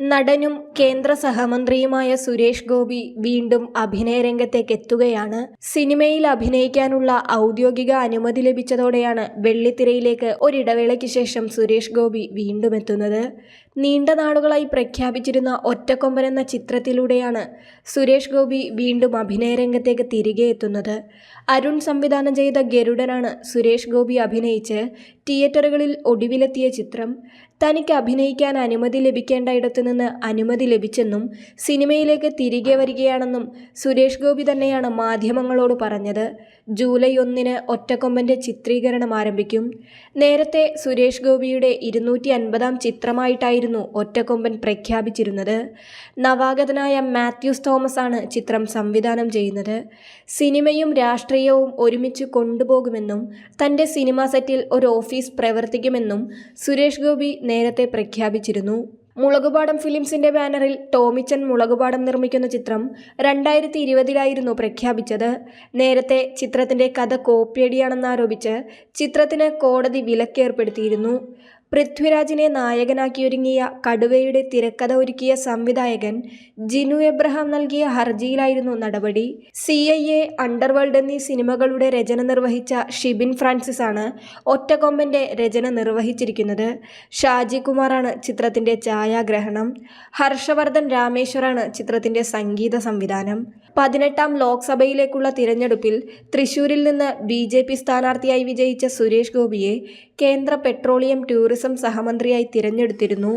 നടനും കേന്ദ്ര സഹമന്ത്രിയുമായ സുരേഷ് ഗോപി വീണ്ടും അഭിനയ രംഗത്തേക്ക് എത്തുകയാണ്. സിനിമയിൽ അഭിനയിക്കാനുള്ള ഔദ്യോഗിക അനുമതി ലഭിച്ചതോടെയാണ് വെള്ളിത്തിരയിലേക്ക് ഒരിടവേളയ്ക്ക് ശേഷം സുരേഷ് ഗോപി വീണ്ടും എത്തുന്നത്. നീണ്ട നാളുകളായി പ്രഖ്യാപിച്ചിരുന്ന ഒറ്റക്കൊമ്പൻ എന്ന ചിത്രത്തിലൂടെയാണ് സുരേഷ് ഗോപി വീണ്ടും അഭിനയ രംഗത്തേക്ക് തിരികെ എത്തുന്നത്. അരുൺ സംവിധാനം ചെയ്ത ഗരുഡനാണ് സുരേഷ് ഗോപി അഭിനയിച്ച് തിയേറ്ററുകളിൽ ഒടുവിലെത്തിയ ചിത്രം. തനിക്ക് അഭിനയിക്കാൻ അനുമതി ലഭിക്കേണ്ട ഇടത്തു നിന്ന് അനുമതി ലഭിച്ചെന്നും സിനിമയിലേക്ക് തിരികെ വരികയാണെന്നും സുരേഷ് ഗോപി തന്നെയാണ് മാധ്യമങ്ങളോട് പറഞ്ഞത്. ജൂലൈ ഒന്നിന് ഒറ്റക്കൊമ്പന്റെ ചിത്രീകരണം ആരംഭിക്കും. നേരത്തെ സുരേഷ് ഗോപിയുടെ ഇരുന്നൂറ്റി അൻപതാം ചിത്രമായിട്ടായിരുന്നു ഒറ്റക്കൊമ്പൻ പ്രഖ്യാപിച്ചിരുന്നത്. നവാഗതനായ മാത്യൂസ് തോമസ് ആണ് ചിത്രം സംവിധാനം ചെയ്യുന്നത്. സിനിമയും രാഷ്ട്രീയവും ഒരുമിച്ച് കൊണ്ടുപോകുമെന്നും തന്റെ സിനിമാ സെറ്റിൽ ഒരു ഓഫീസ് പ്രവർത്തിക്കുമെന്നും സുരേഷ് ഗോപി നേരത്തെ പ്രഖ്യാപിച്ചിരുന്നു. മുളകുപാടം ഫിലിംസിന്റെ ബാനറിൽ ടോമിച്ചൻ മുളകുപാടം നിർമ്മിക്കുന്ന ചിത്രം രണ്ടായിരത്തി ഇരുപതിലായിരുന്നു പ്രഖ്യാപിച്ചത്. നേരത്തെ ചിത്രത്തിന്റെ കഥ കോപ്പിയടിയാണെന്നാരോപിച്ച് ചിത്രത്തിന് കോടതി വിലക്കേർപ്പെടുത്തിയിരുന്നു. പൃഥ്വിരാജിനെ നായകനാക്കിയൊരുങ്ങിയ കടുവയുടെ തിരക്കഥ ഒരുക്കിയ സംവിധായകൻ ജിനു എബ്രഹാം നൽകിയ ഹർജിയിലായിരുന്നു നടപടി. സി ഐ എ അണ്ടർവേൾഡ് എന്നീ സിനിമകളുടെ രചന നിർവഹിച്ച ഷിബിൻ ഫ്രാൻസിസ് ആണ് ഒറ്റക്കൊമ്പന്റെ രചന നിർവഹിച്ചിരിക്കുന്നത്. ഷാജി കുമാറാണ് ചിത്രത്തിന്റെ ഛായാഗ്രഹണം. ഹർഷവർദ്ധൻ രാമേശ്വറാണ് ചിത്രത്തിന്റെ സംഗീത സംവിധാനം. പതിനെട്ടാം ലോക്സഭയിലേക്കുള്ള തിരഞ്ഞെടുപ്പിൽ തൃശൂരിൽ നിന്ന് ബി ജെ പി സ്ഥാനാർത്ഥിയായി വിജയിച്ച സുരേഷ് ഗോപിയെ കേന്ദ്ര പെട്രോളിയം ടൂറിസം സഹമന്ത്രിയായി തിരഞ്ഞെടുത്തിരുന്നു.